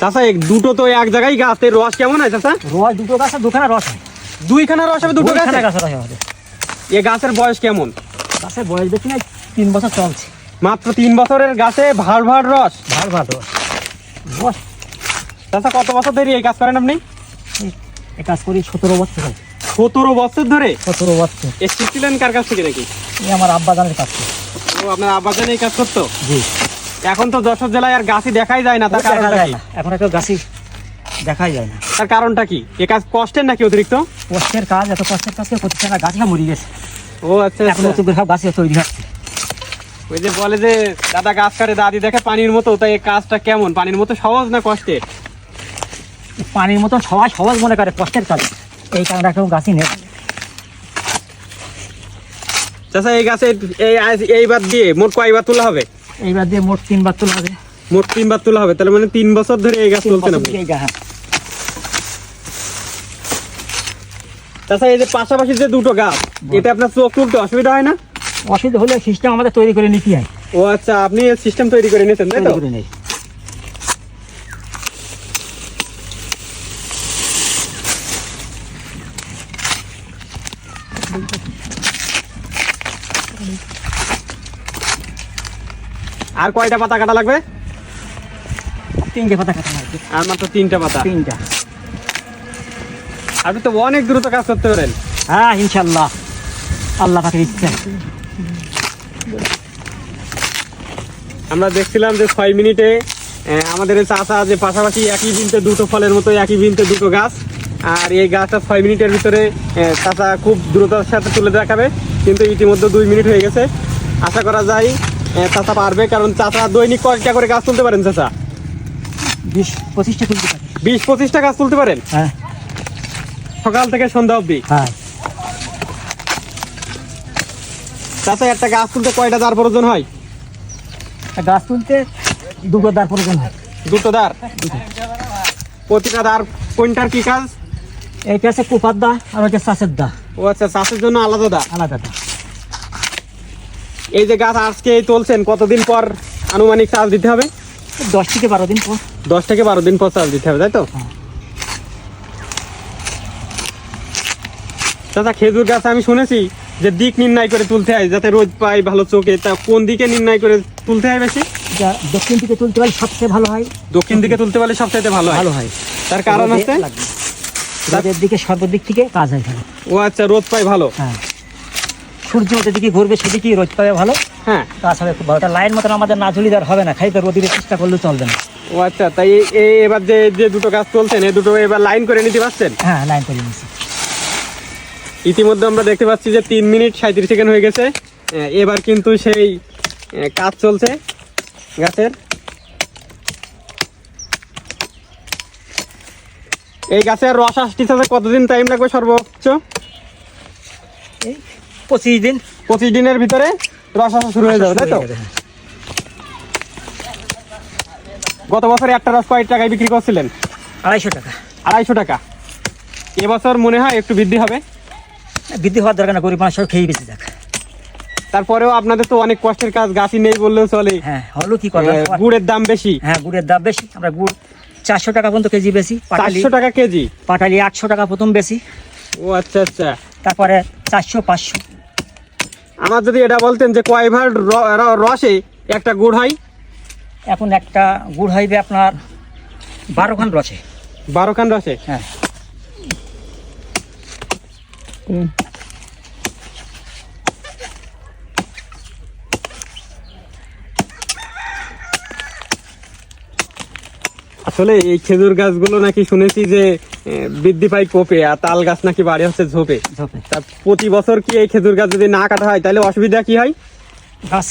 চাচা এই দুটো তো এক জায়গায় গাছ এর রস কেমন হয় চাচা? রস দুটো গাছে দুখানা রস দুইখানা রস হবে দুটো গাছে? গাছের রস হবে এ গাছের বয়স কেমন? গাছের বয়স দেখি না তিন বছর চলছে। মাত্র তিন বছরের গাছে ভার ভার রস? ভার ভালো রস। রস। চাচা কত বছর ধরে এই কাজ করেন আপনি? এই কাজ করি সতেরো বছর সতেরো বছর ধরে? সতেরো বছর। এ শিখছিলেন কার কাছ থেকে নাকি? এই আমার আব্বা জানের কাজ করে ও আপনার আব্বাজান এই কাজ করতো? জি। এখন তো যশোর জেলায় আর গাছই দেখাই যায় না তার কারণটা কি? এখন একটা গাছই দেখাই যায় না। তার কারণটা কি? এ কাজ কষ্টের নাকি অতিরিক্ত? কষ্টের কাজ এত কষ্টের কাজ করতেছে না গাছটা মরে গেছে। ও আচ্ছা এখন আচ্ছা। নতুন করে সব গাছে তৈরি হচ্ছে। ওই যে বলে যে দাদা গাছ কাটে দাদি দেখে পানির মতো তাই এই কাজটা কেমন? পানির মতো সহজ না কষ্টের? পানির মতো সবাই সহজ মনে করে কষ্টের কাজ। এই কারণে কেউ গাছই নেই। চাচা এই গাছে এই এইবার দিয়ে মোট কয়বার তোলা হবে? এইবার দিয়ে মোট তিনবার তোলা হবে। মোট তিনবার তোলা হবে তাহলে মানে তিন বছর ধরে এই গাছ তুলছেন আপনি এই হ্যাঁ। এই যে পাশাপাশি যে দুটো গাছ এতে আপনার চোখ তুলতে অসুবিধা হয় না? অসুবিধা হলে সিস্টেম আমাদের তৈরি করে নিতে হয়। ও আচ্ছা আপনি সিস্টেম তৈরি করে নিয়েছেন তাই তো? করে নেই। আর কয়টা পাতা কাটা লাগবে? তিনটে পাতা কাটা লাগবে। আর মাত্র তিনটা পাতা? তিনটা। আপনি তো অনেক দ্রুত কাজ করতে পারেন। হ্যাঁ ইনশাল্লাহ আল্লাহ পাখির ইচ্ছা। আমরা দেখছিলাম যে ছয় মিনিটে আমাদের এই চাষা যে পাশাপাশি একই বিনতে দুটো ফলের মতো একই বিনতে দুটো গাছ। আর এই গাছটা ছয় মিনিটের ভিতরে চাচা খুব দ্রুততার সাথে তুলে দেখাবে। কিন্তু ইতিমধ্যে দুই মিনিট হয়ে গেছে। আশা করা যায় চাচা পারবে কারণ চাচা দৈনিক কয়েকটা করে গাছ তুলতে পারেন চাচা। বিশ পঁচিশটা তুলতে পারি বিশ পঁচিশটা গাছ তুলতে পারেন? হ্যাঁ। সকাল থেকে সন্ধ্যা অবধি? হ্যাঁ। চাচা একটা গাছ তুলতে কয়টা দাঁড় প্রয়োজন হয়? গাছ তুলতে দুটো দার প্রয়োজন হয়। দুটো দাঁড়? প্রতিটা দাঁড় কোনটার কি কাজ? এইটা আছে কুপার দা আর ওইটা চাষের দা ও আচ্ছা চাষের জন্য আলাদা দা আলাদা দা এই যে গাছ আজকে এই তুলছেন কতদিন পর আনুমানিক চার্জ দিতে হবে? দশ থেকে বারো দিন পর। দশ থেকে বারো দিন পর চার্জ দিতে হবে তাই তো? হ্যাঁ। দাদা খেজুর গাছ আমি শুনেছি যে দিক নির্ণয় করে তুলতে হয় যাতে রোদ পাই ভালো চোখে তা কোন দিকে নির্ণয় করে তুলতে হয় বেশি? যা দক্ষিণ দিকে তুলতে পারলে সবচেয়ে ভালো হয়। দক্ষিণ দিকে তুলতে পারলে সবচাইতে ভালো ভালো হয়। তার কারণ হচ্ছে। রোদের দিকে সর্বদিক থেকে কাজ হয় ও আচ্ছা রোদ পাই ভালো। হ্যাঁ। সূর্য যেদিকে ঘুরবে সেদিকেই রোদ পাবে ভালো। হ্যাঁ। হবে খুব ভালো। লাইন মতন আমাদের না ঝুলিদার হবে না। খাইতে রোদির চেষ্টা করলেও চলবে না। ও আচ্ছা তাই এই- এবার যে যে দুটো গাছ তুলছেন এই দুটো এবার লাইন করে নিতে পারছেন? হ্যাঁ লাইন করে নিচ্ছি ইতিমধ্যে আমরা দেখতে পাচ্ছি যে তিন মিনিট সাঁত্রিশ সেকেন্ড হয়ে গেছে। এবার কিন্তু সেই কাজ চলছে গাছের। এই গাছের রস আসতে কতদিন টাইম লাগবে সর্বোচ্চ? পঁচিশ দিন। পঁচিশ দিনের ভিতরে রস আসা শুরু হয়ে যাবে তাই তো? হ্যাঁ। গত বছর একটা রস কয়েক টাকায় বিক্রি করছিলেন? আড়াইশো টাকা। আড়াইশো টাকা। এবছর মনে হয় একটু বৃদ্ধি হবে? বৃদ্ধি হওয়ার দরকার না গরিব মানুষ খেয়ে বেঁচে যাক। তারপরেও আপনাদের তো অনেক কষ্টের কাজ গাছই নেই বললেও চলে। হ্যাঁ হলো কি করবে গুড়ের দাম বেশি। হ্যাঁ গুড়ের দাম বেশি আমরা গুড় চারশো টাকা পর্যন্ত কেজি বেশি চারশো টাকা কেজি? পাটালি আটশো টাকা প্রথম বেশি। ও আচ্ছা আচ্ছা। তারপরে চারশো পাঁচশো। আমার যদি এটা বলতেন যে কয় ভার র- র- রসে একটা গুড় হয়? এখন একটা গুড় হইবে আপনার বারো খান রসে। বারো খান রসে? হ্যাঁ। আসলে এই খেজুর গাছগুলো নাকি শুনেছি যে বৃদ্ধি পায় কোপে আর তাল গাছ নাকি বাড়ি হচ্ছে ঝোপে। তা প্রতি বছর কি এই খেজুর গাছ যদি না কাটা হয় তাহলে অসুবিধা কি হয়? গাছ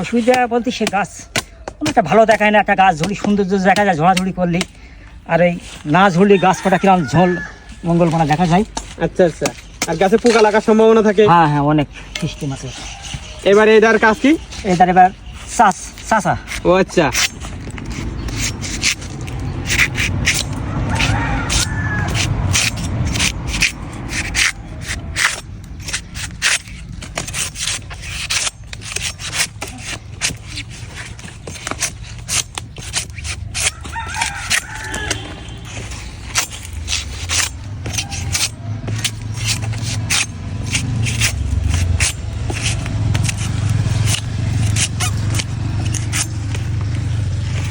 অসুবিধা বলতে সে গাছ কোনো একটা ভালো দেখায় না একটা গাছ ঝুলি সৌন্দর্য দেখা যায় ঝোড়াঝুড়ি করলি। আর এই না ঝুললি গাছ কটা কিরম ঝোল মঙ্গলপনা দেখা যায়। আচ্ছা আচ্ছা। আর গাছে পোকা লাগার সম্ভাবনা থাকে? হ্যাঁ হ্যাঁ অনেক সিস্টেম আছে এবার এটার কাজ কি? এটার এবার চাষ চাষা। ও আচ্ছা।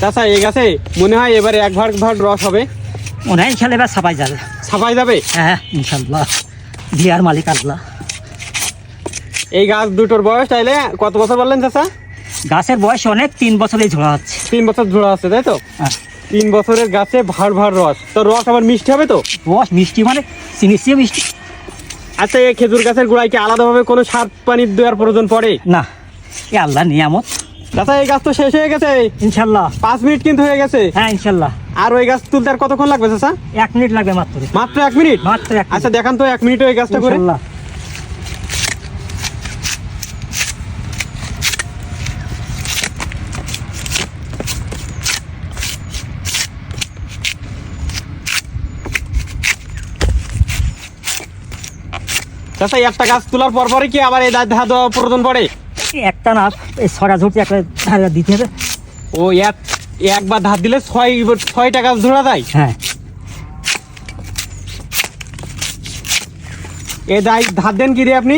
চাচা এই গাছে মনে হয় এবারে এক ভাগ ভাগ রস হবে। মনে হয় ইনশাল্লাহ এবার ছাপাই যাবে। ছাপাই যাবে? হ্যাঁ ইনশাল্লাহ। বিয়ার মালিক আল্লাহ। এই গাছ দুটোর বয়স চাইলে কত বছর বললেন চাচা? গাছের বয়স অনেক তিন বছরেই ঝোড়া হচ্ছে। তিন বছর জোড়া আছে তাই তো? হ্যাঁ। তিন বছরের গাছে ভার ভার রস। তো রস আবার মিষ্টি হবে তো? রস মিষ্টি মানে চিনি চেয়ে মিষ্টি। আচ্ছা এই খেজুর গাছের গোড়ায় কি আলাদাভাবে কোনো সার পানি দেওয়ার প্রয়োজন পড়ে? না এ আল্লাহ নিয়ামত। চাচা এই গাছ তো শেষ হয়ে গেছে। ইনশাল্লাহ। পাঁচ মিনিট কিন্তু হয়ে গেছে। হ্যাঁ ইনশাল্লাহ। আর ওই গাছ তুলতে আর কতক্ষণ লাগবে চাচা? এক মিনিট লাগবে মাত্র। মাত্র এক মিনিট? মাত্র আচ্ছা দেখান তো এক মিনিট ওই গাছটা করে। চাচা একটা গাছ তোলার পর পরে কি আবার এই দাঁত দেওয়া প্রয়োজন পড়ে? একটা না এই ছড়া ঝুড়তে একটা ধারে দিতে হবে। ও এক একবার ধার দিলে ছয় ছয় টাকা ধরা দেয়? হ্যাঁ। এ দায় ধার দেন কি রে আপনি?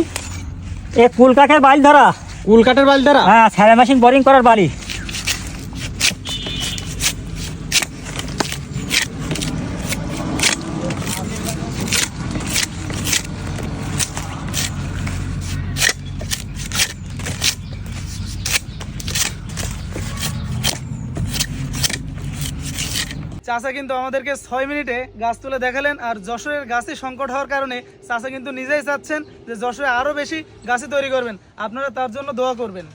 এ কুল কাঠের বাড়ি ধরা কুল কাঠের বাল দ্বারা হ্যাঁ স্যারে মেশিন বোরিং করার বাড়ি। চাষা কিন্তু আমাদেরকে ছয় মিনিটে গাছ তুলে দেখালেন আর যশোরের গাছে সংকট হওয়ার কারণে চাষা কিন্তু নিজেই চাচ্ছেন যে যশোরে আরও বেশি গাছে তৈরি করবেন। আপনারা তার জন্য দোয়া করবেন।